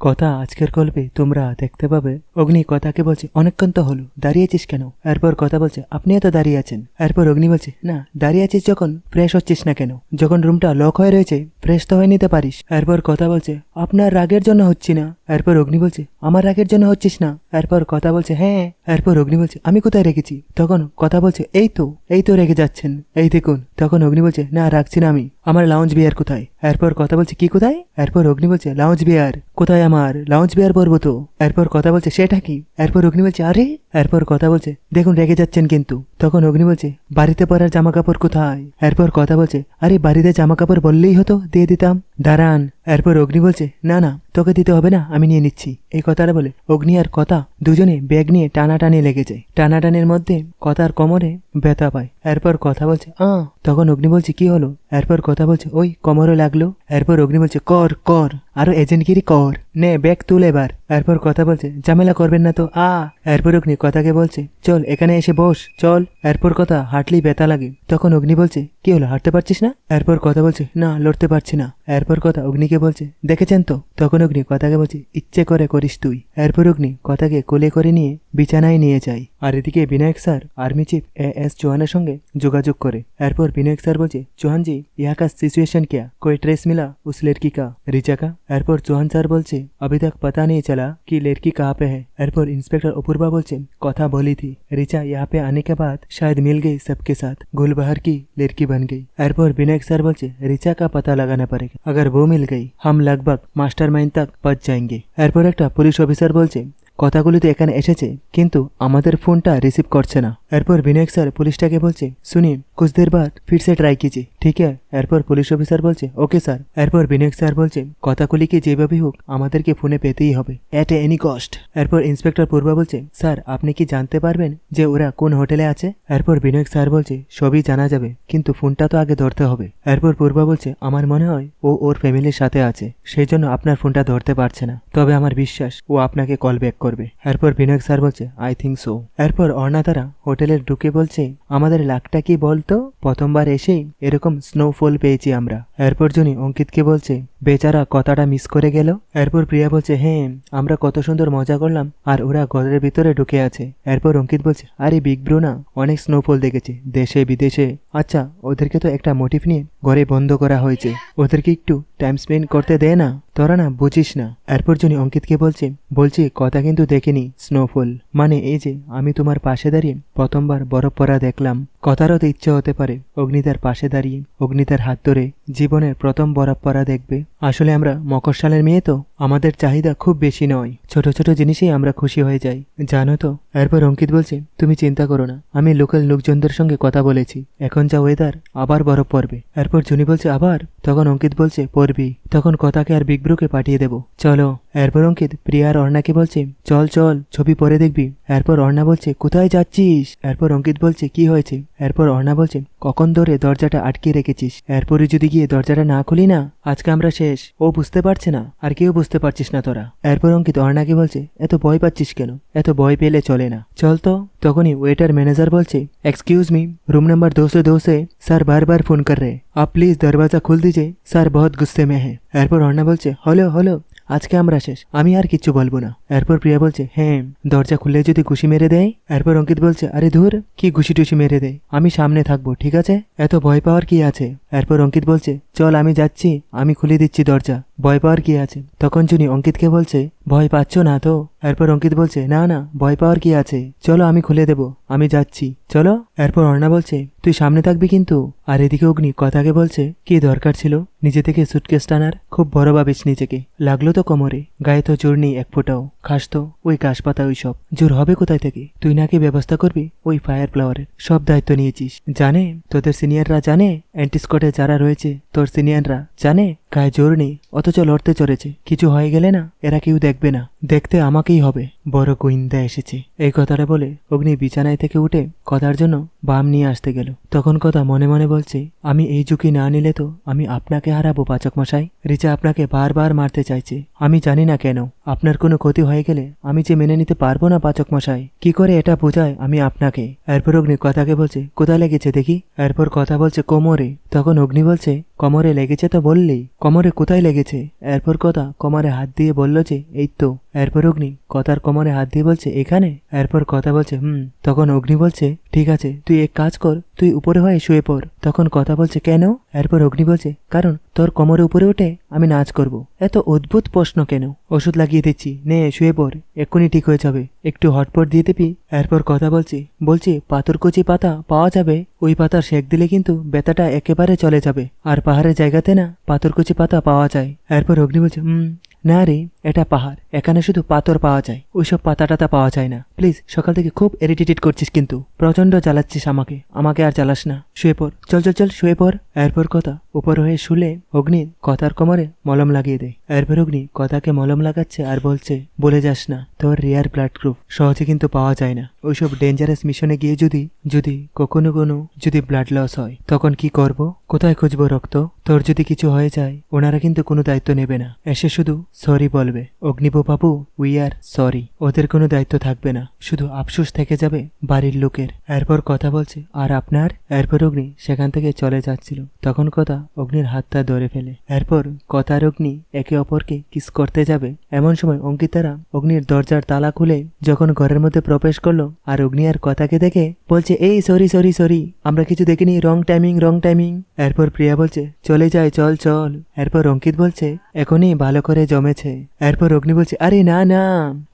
কথা আজকের গল্পে তোমরা দেখতে পাবে। অগ্নি কথাকে বলছে, অনেকক্ষণ তো হলো, দাঁড়িয়েছিস কেন? এরপর কথা বলছে, আপনিও তো দাঁড়িয়ে আছেন? এরপর অগ্নি বলছে, না, দাঁড়িয়ে আছিস যখন ফ্রেশ হচ্ছিস না কেন? যখন রুমটা লক হয়ে রয়েছে ফ্রেশ তো হয়ে নিতে পারিস। এরপর কথা বলছে, আপনার রাগের জন্য হচ্ছি না। এরপর অগ্নি বলছে, আমার রাগের জন্য হচ্ছিস না? এরপর কথা বলছে হ্যাঁ। এরপর অগ্নি বলছে, আমি কোথায় রেখেছি তখন কথা বলছে, এই তো এই তো রেখে যাচ্ছেন। এই দেখুন। তখন অগ্নি বলছে, না রাখছি না আমি। আমার লাউঞ্জ বিয়ার কোথায়? এরপর কথা বলছে, কি কোথায়? এরপর অগ্নি বলছে লাউঞ্জ বিয়ার কোথায় আমার? লাউঞ্জ বিয়ার তো? এরপর কথা বলছে, সেটা কি? এরপর অগ্নি বলছে, আরে। এরপর কথা বলছে, দেখুন, রেগে যাচ্ছেন কিন্তু। তখন অগ্নি বলছে, বাড়িতে পরার জামা কাপড় কোথায়? এরপর কথা বলছে, আরে, বাড়িতে জামা কাপড় বললেই হতো, দিয়ে দিতাম। দাঁড়ান। এরপর অগ্নি বলছে, না না, তোকে দিতে হবে না, আমি নিয়ে নিচ্ছি। এই কথাটা বলে অগ্নি আর কথা দুজনে ব্যাগ নিয়ে টানাটানি লেগে যায়। টানাটানির মধ্যে কথার কোমরে ব্যথা পায়। এরপর কথা বলছে আ তখন অগ্নি বলছে, কি হলো? এরপর কথা বলছে, ওই কোমরে লাগল। এরপর অগ্নি বলছে, কর কর। আরও এজেন্টগিরি কর। নে, ব্যাগ তুল এবার। এরপর কথা বলছে, ঝামেলা করবেন না তো। আ। এরপর অগ্নি কথাকে বলছে, চল, এখানে এসে বস, চল। এরপর কথা হাঁটলেই ব্যথা লাগে। তখন অগ্নি বলছে, কি হলো, হাঁটতে পারছিস না? এরপর কথা বলছে, না, লড়তে পারছি না। এরপর কথা অগ্নিকে বলছে, দেখেছেন তো? তখন অগ্নি কথাকে বলছে, ইচ্ছে করে করিস তুই। এরপর অগ্নি কথাকে কোলে করে নিয়ে বিছানায় নিয়ে যায়। আর এদিকে Vinayak sir army chief A S Chauhan সঙ্গে যোগাযোগ করে এরপর বিনায়ক স্যার বলছে চৌহান জি यहाँ का सिचुएशन क्या कोई ट्रेस मिला उस लड़की का रिचा का এরপর চৌহান স্যার বলছে अभी तक पता नहीं चला कि लड़की कहाँ पे है এরপর इंस्पेक्टर अपूर्वा বলছে কথা बोली थी रिचा यहाँ पे आने के बाद शायद मिल गई सबके साथ गुलबहार की लड़की बन गई এরপর বিনায়ক স্যার বলছে रिचा का पता लगाना पड़ेगा अगर वो मिल गई हम लगभग मास्टर माइंड तक पहुंच जाएंगे এরপর একটা পুলিশ অফিসার বলছে কথাগুলি তো এখানে এসেছে, কিন্তু আমাদের ফোনটা রিসিভ করছে না। এরপর বিনায়ক স্যার পুলিশটাকে বলছে, শুনি দের বাদ ফির সে ট্রাই কিজি ঠিক আছে। এরপর পুলিশ অফিসার বলছে, ওকে স্যার। এরপর বিনায়ক স্যার বলছে, কথাগুলিকে যেভাবেই হোক, আমাদেরকে ফোনে পেতেই হবে অ্যাট এনি কস্ট। এরপর ইন্সপেক্টর পূর্বা বলছে, স্যার, আপনি কি জানতে পারবেন যে ওরা কোন হোটেলে আছে? এরপর বিনায়ক স্যার বলছে, সবই জানা যাবে, কিন্তু ফোনটা তো আগে ধরতে হবে। এরপর পূর্বা বলছে, আমার মনে হয় ও ওর ফ্যামিলির সাথে আছে, সেই জন্য আপনার ফোনটা ধরতে পারছে না। তবে আমার বিশ্বাস, ও আপনাকে কল ব্যাক করবে। এরপর বিনায়ক স্যার বলছে আই থিঙ্ক সো এরপর অর্ণা তারা হোটেলে ঢুকে বলছে, আমাদের লাকটা কি বলতো? প্রথমবার এসেই এরকম স্নোফল পেয়েছি আমরা। এরপর জনি অঙ্কিতকে বলছে বেচারা কথাটা মিস করে গেল। এরপর প্রিয়া বলছে হ্যাঁ আমরা কত সুন্দর মজা করলাম আর ওরা ঘরের ভিতরে ঢুকে আছে। এরপর অঙ্কিত বলছে, আরে বিগ ব্রো না অনেক স্নোফল দেখেছে, দেশে, বিদেশে। আচ্ছা ওদেরকে তো একটা মোটিভ নিয়ে ঘরে বন্ধ করা হয়েছে। ওদেরকে একটু টাইম স্পেন্ড করতে দেয় না, তোরা না বুঝিস না। এরপর জনি অঙ্কিতকে বলছে, বলছি, কথা কিন্তু দেখিনি স্নোফল মানে এই যে, আমি তোমার পাশে দাঁড়িয়ে প্রথমবার বরফ পড়া দেখলাম। কথারও তো ইচ্ছে হতে পারে, অগ্নিতার পাশে দাঁড়িয়ে, অগ্নিতার হাত ধরে জীবনের প্রথম পড়া দেখবে। আসলে আমরা মকরশালের মেয়ে তো? আমাদের চাহিদা খুব বেশি নয়। ছোট ছোট জিনিসেই আমরা খুশি হয়ে যাই। জানো তো, এরপর অঙ্কিত বলছে, তুমি চিন্তা করো না, আমি লোকাল লোকজনদের সঙ্গে কথা বলেছি। এখন যা ওয়েদার আবার বরফ পড়বে। এরপর জুনি বলছে, আবার? তখন অঙ্কিত বলছে, পড়বি। তখন কথাকে আর বিগ ব্রুকে পাঠিয়ে দেবো। চলো। এরপর অঙ্কিত, প্রিয়া আর অর্ণাকে বলছে, চল চল, ছবি পরে দেখবি। এরপর অর্ণা বলছে, কোথায় যাচ্ছিস? এরপর অঙ্কিত বলছে, কি হয়েছে? এরপর অর্ণা বলছে, কখন ধরে দরজাটা আটকে রেখেছিস? এরপরে যদি গিয়ে দরজাটা না খুলি না, আজকে আমরা শেষ। ও বুঝতে পারছে না, আর কেউ বুঝতে পারছিস না তোরা এরপর অঙ্কিত অর্ণাকে বলছে এত ভয় পাচ্ছিস কেন এত ভয় পেলে চলে না চল তো তখনই ওয়েটার ম্যানেজার বলছে एक्सक्यूज मी रूम नंबर दो सौ दो से सर बार बार फोन कर रहे हैं आप प्लीज दरवाजा खोल दीजिए सर बहुत गुस्से में है এরপর অর্ণা বলছে হলো হলো আজকে আমরা শেষ আমি আর কিচ্ছু বলবো না এরপর প্রিয়া বলছে হ্যাঁ দরজা খুলে যদি ঘুষি মেরে দেয়? এরপর অঙ্কিত বলছে, আরে ধুর, কি ঘুষি টুসি মেরে দেয় আমি সামনে থাকব, ঠিক আছে? এত ভয় পাওয়ার কি আছে? এরপর অঙ্কিত বলছে, চল, আমি যাচ্ছি, আমি খুলে দিচ্ছি দরজা, ভয় পাওয়ার কি আছে? তখন জুনি অঙ্কিতকে বলছে, ভয় পাচ্ছ না তো? এরপর অঙ্কিত বলছে, না না, ভয় পাওয়ার কি আছে? চলো, আমি খুলে দেব, আমি যাচ্ছি, চলো? এরপর অর্ণা বলছে, তুই সামনে থাকবি কিন্তু? আর এদিকে অগ্নি কথাকে বলছে, কি দরকার ছিল? নিজে থেকে সুটকেস টানার, খুব বড় ভাবিস নিজেকে, লাগল তো কোমরে, গায়ে তো নেই এক ফোঁটাও। খাস তো, ওই কাশ পাতা, ওই সব। জোর হবে কোথায় থেকে? তুই নাকি ব্যবস্থা করবি? ওই ফায়ার ফ্লাওয়ারের। সব দায়িত্ব নিয়েছিস। জানে, তোদের সিনিয়ররা জানে অ্যান্টিস্কটে যারা রয়েছে, তোর সিনিয়ররা জানে, গায়ে জোর নেই, অথচ লড়তে চড়েছে কিছু হয়ে গেলে না, এরা কেউ দেখবে না। দেখতে আমাকেই হবে। বড় গোয়েন্দা এসেছে। এই কথাটা বলে অগ্নি বিছানায় থেকে উঠে কথার জন্য বাম নিয়ে আসতে গেল। তখন কথা মনে মনে বলছে, আমি এই ঝুঁকি না নিলে তো আমি আপনাকে হারাবো পাচক মশাই। রিচা আপনাকে বারবার মারতে চাইছে। আমি জানি না কেন। আপনার কোনো ক্ষতি হয়ে গেলে আমি যে মেনে নিতে পারব না পাচক মশাই। কি করে এটা বোঝায় আমি আপনাকে? এরপর অগ্নি কথাকে বলছে কোথায় লেগেছে দেখি? এরপর কথা বলছে কোমরে। তখন অগ্নি বলছে কোমরে লেগেছে তো বললি? কমরে কোথায় লেগেছে? এরপর কথা কমরে হাত দিয়ে বলল যে, এই তো। এরপর অগ্নি কথার কমরে হাত দিয়ে বলছে, এখানে? এরপর কথা বলছে, হুম। তখন অগ্নি বলছে ঠিক আছে, তুই এক কাজ কর, তুই উপরে হয়ে শুয়ে পড়। তখন কথা বলছে, কেন? এরপর অগ্নি বলছে, কারণ তোর কোমরে উপরে উঠে আমি নাচ করব। এত অদ্ভুত প্রশ্ন কেন? ওষুধ লাগিয়ে দিচ্ছি, নে, শুয়ে পড়, এক্ষুনি ঠিক হয়ে যাবে। একটু হটপট দিয়ে দিবি, এরপর কথা বলছি বলছি পাথরকুচি পাতা পাওয়া যাবে, ওই পাতার শেক দিলে কিন্তু ব্যথাটা একেবারে চলে যাবে। আর পাহাড়ের জায়গাতে না পাথরকুচি পাতা পাওয়া যায়। এরপর অগ্নি বলছে, হুম না রে, এটা পাহাড়। এখানে শুধু পাথর পাওয়া যায়। ওইসব পাতা টাতা পাওয়া যায় না। প্লিজ, সকাল থেকে খুব এরিটেটেড করছিস কিন্তু। প্রচণ্ড জ্বালাচ্ছিস আমাকে। আমাকে আর জ্বালাস না। শুয়ে পড়। চল চল চল, শুয়ে পড়। এরপর কথা। উপর হয়ে শুলে অগ্নির কথার কোমরে মলম লাগিয়ে দেয় এরপর অগ্নি কথাকে মলম লাগাচ্ছে আর বলছে, বলে যাস না, তোর রেয়ার ব্লাড গ্রুপ সহজে কিন্তু পাওয়া যায় না। ওইসব ডেঞ্জারাস মিশনে গিয়ে যদি যদি কখনো কোনো, যদি ব্লাড লস হয়, তখন কি করব? কোথায় খুঁজবো রক্ত? তোর যদি কিছু হয়ে যায়, ওনারা কিন্তু কোনো দায়িত্ব নেবে না। এসে শুধু সরি বলবে। অগ্নিব বাবু উই আর সরি ওদের কোনো দায়িত্ব থাকবে না। শুধু আফসোস থেকে যাবে বাড়ির লোকের। এরপর কথা বলছে, আর আপনার? এরপর অগ্নি সেখান থেকে চলে যাচ্ছিল। তখন কথা অগ্নির হাতটা ধরে ফেলে। এরপর কথার অগ্নি একে অপরকে কিস করতে যাবে। এমন সময় অঙ্কিতারা অগ্নির দরজার তালা খুলে যখন ঘরের মধ্যে প্রবেশ করল আর অগ্নি আর কথাকে দেখে বলছে, এই সরি সরি সরি আমরা কিছু দেখিনি রং টাইমিং রং টাইমিং এরপর প্রিয়া বলছে, চলে যায়, চল চল। এরপর অঙ্কিত বলছে, এখনই ভালো করে জমেছে। এরপর অগ্নি বলছে, আরে না না,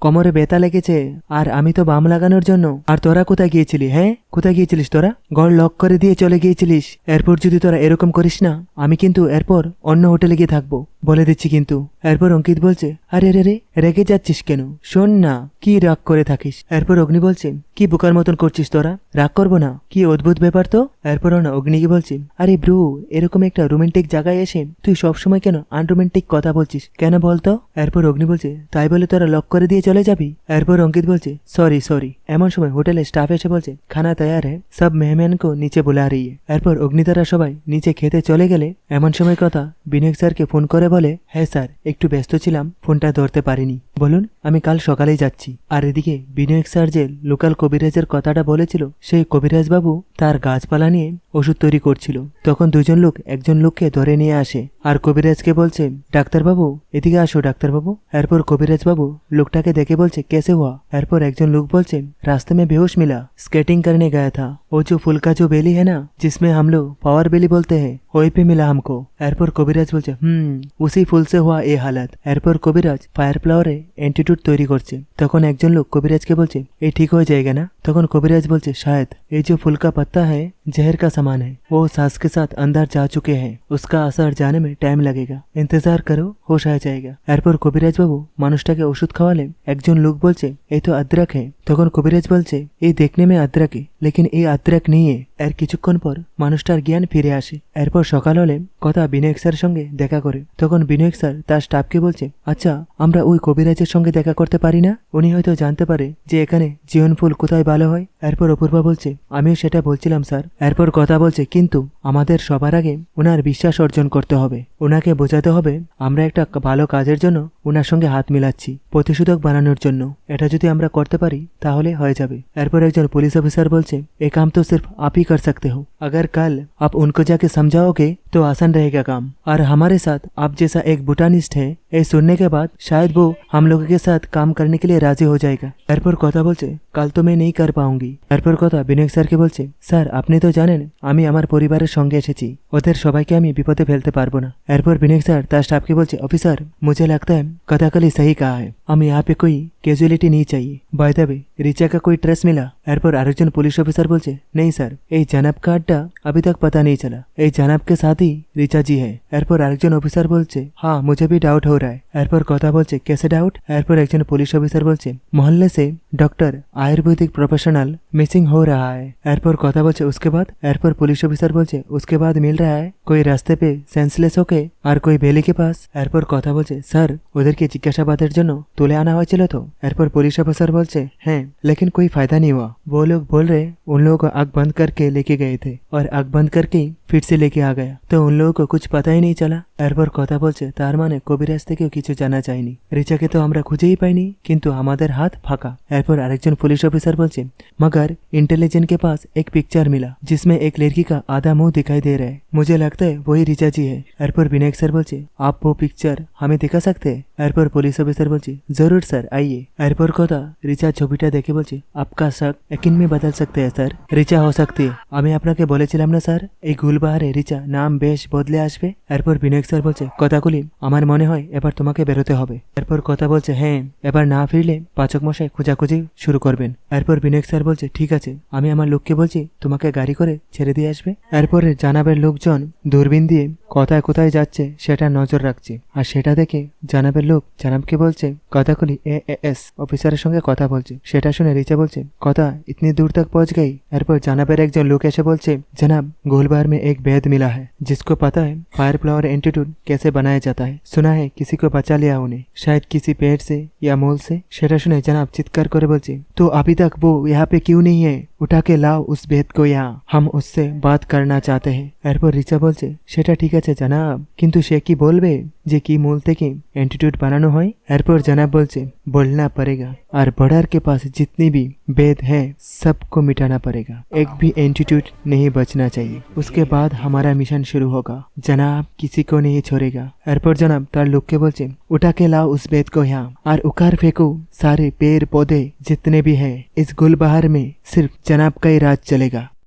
কোমরে বেতা লেগেছে, আর আমি তো বাম লাগানোর জন্য। আর তোরা কোথায় গিয়েছিলি হ্যাঁ? কোথায় গিয়েছিলিস তোরা? ঘর লক করে দিয়ে চলে গিয়েছিলিস। এরপর যদি তোরা এরকম করিস না, আমি কিন্তু এরপর অন্য হোটেলে গিয়ে থাকব। বলে দিচ্ছি কিন্তু। এরপর অঙ্কিত বলছে, আরে আরে রে রেগে যাচ্ছিস কেন? শোন না, কি রাগ করে থাকিস? এরপর অগ্নি বলছে, কি বোকার মতন করছিস তোরা? রাগ করব না। কি অদ্ভুত ব্যাপার তো? এরপর না অগ্নিকে বলছি, আরে ব্রু, এরকম একটা রোমান্টিক জায়গায় এসে তুই সবসময় কেন আনরোমান্টিক কথা বলছিস? কেন বলতো? এরপর অগ্নি বলছে, তাই বলে তোরা লক করে দিয়ে চলে যাবি? এরপর অঙ্কিত বলছে, সরি সরি। এমন সময় হোটেলে স্টাফ এসে বলছে, খানা তৈয়ার হ্যাঁ সব মেহমানকে নিচে বলে হারিয়ে এরপর অগ্নি তারা সবাই নিচে খেতে চলে গেলে এমন সময় কথা বিনয় স্যারকে ফোন করে বলে হ্যাঁ স্যার, একটু ব্যস্ত ছিলাম, ফোনটা ধরতে পারিনি। বলুন, আমি কাল সকালেই যাচ্ছি। আর এদিকে বিনয়ক স্যার যে লোকাল কবিরাজের কথাটা বলেছিল, সেই কবিরাজবাবু তার গাছপালা নিয়ে ওষুধ তৈরি করছিল। তখন দুজন লোক একজন লোককে ধরে নিয়ে আসে। আর কবিরাজকে বলছে ডাক্তারবাবু এদিকে আসো ডাক্তারবাবু এরপর কবিরাজ বাবু লোকটাকে দেখে বলছে कैसे हुआ এরপর একজন লোক বলছে रास्ते में बेहोश मिला स्केटिंग करने गया था वो जो फूल का जो बेली है ना जिसमें हम लोग पावर बेली बोलते हैं वही पे मिला हमको এরপর কবিরাজ বলছে হুম উসি ফুল সে হওয়া এই হালাত এরপর কবিরাজ ফায়ার ফ্লাওয়ারে অ্যান্টিটিউড তৈরি করছে তখন একজন লোক কবিরাজকে বলছে এই ঠিক হয়ে जाएगा ना তখন কবিরাজ বলছে शायद ये जो फूल का पत्ता है जहर का सामान है वो सांस के साथ अंदर जा चुके हैं उसका असर जाने में टाइम लगेगा इंतजार करो होश आ जाएगा এরপর কবিরাজ বাবু মানুষটাকে ওষুধ খাওয়ালে একজন লোক বলছে এই তো আদ্রাক है তখন কবিরাজ বলছে এই দেখনে মে আদ্রাক है लेकिन এই আদ্রাক নেই है এর কিছুক্ষণ পর মানুষটার জ্ঞান ফিরে আসে এরপর সকাল হলে কথা বিনয়ক স্যারের সঙ্গে দেখা করে তখন বিনয়ক স্যার তার স্টাফকে বলছে আচ্ছা আমরা ওই কবিরাজের সঙ্গে দেখা করতে পারি না উনি হয়তো জানতে পারে যে এখানে জীবন ফুল কোথায় ভালো হয় এরপর অপূর্বা বলছে আমিও সেটা বলছিলাম স্যার এরপর কথা বলছে কিন্তু আমাদের সবার আগে ওনার বিশ্বাস অর্জন করতে হবে ওনাকে বোঝাতে হবে আমরা একটা ভালো কাজের জন্য ওনার সঙ্গে হাত মিলাচ্ছি প্রতিষেধক বানানোর জন্য এটা যদি আমরা করতে পারি তাহলে হয়ে যাবে এরপর একজন পুলিশ অফিসার বলছে এ কাম তো সির্ফ आप ही कर सकते हो अगर कल आप उनको जाके समझाओगे तो आसान रहेगा काम और हमारे साथ आप जैसा एक भूटानिस्ट है ये सुनने के बाद शायद वो हम लोगों के साथ काम करने के लिए राजी हो जाएगा এরপর কথা বলছে কাল তো मैं नहीं कर पाऊंगी এরপর কথা বিনয় স্যারকে বলছে স্যার আপনি তো জানেন আমি আমার পরিবারের সঙ্গে এসেছি ওদের সবাইকে আমি বিপদে ফেলতে পারবো না এরপর বিনয় স্যার তার স্টাফকে বলছে অফিসার मुझे लगता है कथाकली सही कहा है हमें यहाँ पे कोई कैजुअलिटी नहीं चाहिए बाय द वे রিচা का कोई ट्रेस मिला এরপর আরেকজন পুলিশ অফিসার বলছে নেই স্যার এই জানাব का अड्डा अभी तक पता नहीं चला এই জানাব के साथ ही রিচা জি है এরপর আরেকজন অফিসার বলছে হ্যাঁ मुझे भी डाउट हो रहा है এরপর কথা বলছে कैसे डाउट এরপর একজন পুলিশ অফিসার বলছে मोहल्ले से डॉक्टर आयुर्वेदिक प्रोफेशनल मिसिंग हो रहा है এরপর কথা বলছে उसके बाद এরপর পুলিশ অফিসার বলছে उसके बाद मिल रहा है कोई रास्ते पे सेंसलेस होके আর कोई বেলি के पास এরপর কথা বলছে স্যার ওদেরকে জিজ্ঞাসাবাদের জন্য তুলে আনা হয়েছিল তো এরপর পুলিশ অফিসার বলছে হ্যাঁ लेकिन कोई फायदा नहीं हुआ वो लोग बोल रहे उन लोगों को आग बंद करके लेके गए थे और आग बंद करके ফিরসি লেগে আ গয়া তো উন লোক কিছু পাতাই নেই চলা এরপর কথা বলছে তার মানে কবিরাজ থেকেও কিছু জানা যায়নি রিচাকে তো আমরা খুঁজেই পাইনি কিন্তু আমাদের হাত ফাঁকা এরপর আরেকজন পুলিশ অফিসাर बोलते मगर इंटेलिजेंट के पास एक पिक्चर मिला जिसमें एक लड़की का आधा मुँह दिखाई दे रहा है मुझे लगता है वही रिचा जी है एयरपोर्ट विनायक सर बोलते आप वो पिक्चर हमें दिखा सकते हैं এরপর পুলিশ অফিসার বলছে জরুর স্যার আইয়ে এরপর কথা রিচা ছবিটা দেখে বলছে আপকা শক একিন মে বদল सकते हैं স্যার রিচা हो सकती है আমি আপনাকে বলেছিলাম না স্যার এই ফুলবাহারে রিচা নাম বেশ বদলে আসবে। এরপর বিনায়ক স্যার বলছে কথাগুলি আমার মনে হয় এবার তোমাকে বেরোতে হবে। এরপর কথা বলছে হ্যাঁ এবার না ফিরলে পাচক মশাই খোঁজাখুঁজি শুরু করবেন। এরপর বিনায়ক স্যার বলছে, ঠিক আছে, আমি আমার লোককে বলছি, তোমাকে গাড়ি করে ছেড়ে দিয়ে আসবে। এরপরে জানাবের লোকজন দূরবীন দিয়ে, কথায় কোথায় যাচ্ছে সেটা নজর রাখছে। আর সেটা দেখে জানাবের লোক জানাবকে বলছে কথাগুলি এ, এস অফিসারের সঙ্গে কথা বলছে। সেটা শুনে রিচা বলছে, কথা ইতনি দূর তক পৌঁছ গেই। এরপর জানাবের একজন লোক এসে বলছে, জানাব, গোলবার মে एक भेद मिला है जिसको पता है फायर फ्लावर एंटीट्यूड कैसे बनाया जाता है सुना है किसी को बचा लिया उन्हें शायद किसी पेड़ से या मोल से সেটা শুনে জানাব চিৎকার করে বলছে তো अभी तक वो यहाँ पे क्यों नहीं है उठा के लाओ उस भेद को यहाँ हम उससे बात करना चाहते हैं এরপর রিচা বলছে সেটা ঠিক আছে জানাব কিন্তু সে কি বলবে যে কি মূল থেকে এন্টিটিউড বানানো হয় এরপর জানাব বলছে बोलना पड़ेगा और बॉर्डर के पास जितनी भी वेद है, सबको मिटाना पड़ेगा। एक भी एंटीट्यूड नहीं बचना चाहिए। उसके बाद हमारा मिशन शुरू होगा। जनाब, किसी को नहीं छोड़ेगा। एयरपोर्ट जनाब, तार लोग के बोलते उठा के लाओ उस वेद को यहाँ। और उकार फेंको सारे पेड़ पौधे जितने भी है, इस गुलबहार में सिर्फ़ जनाब का ही राज चलेगा।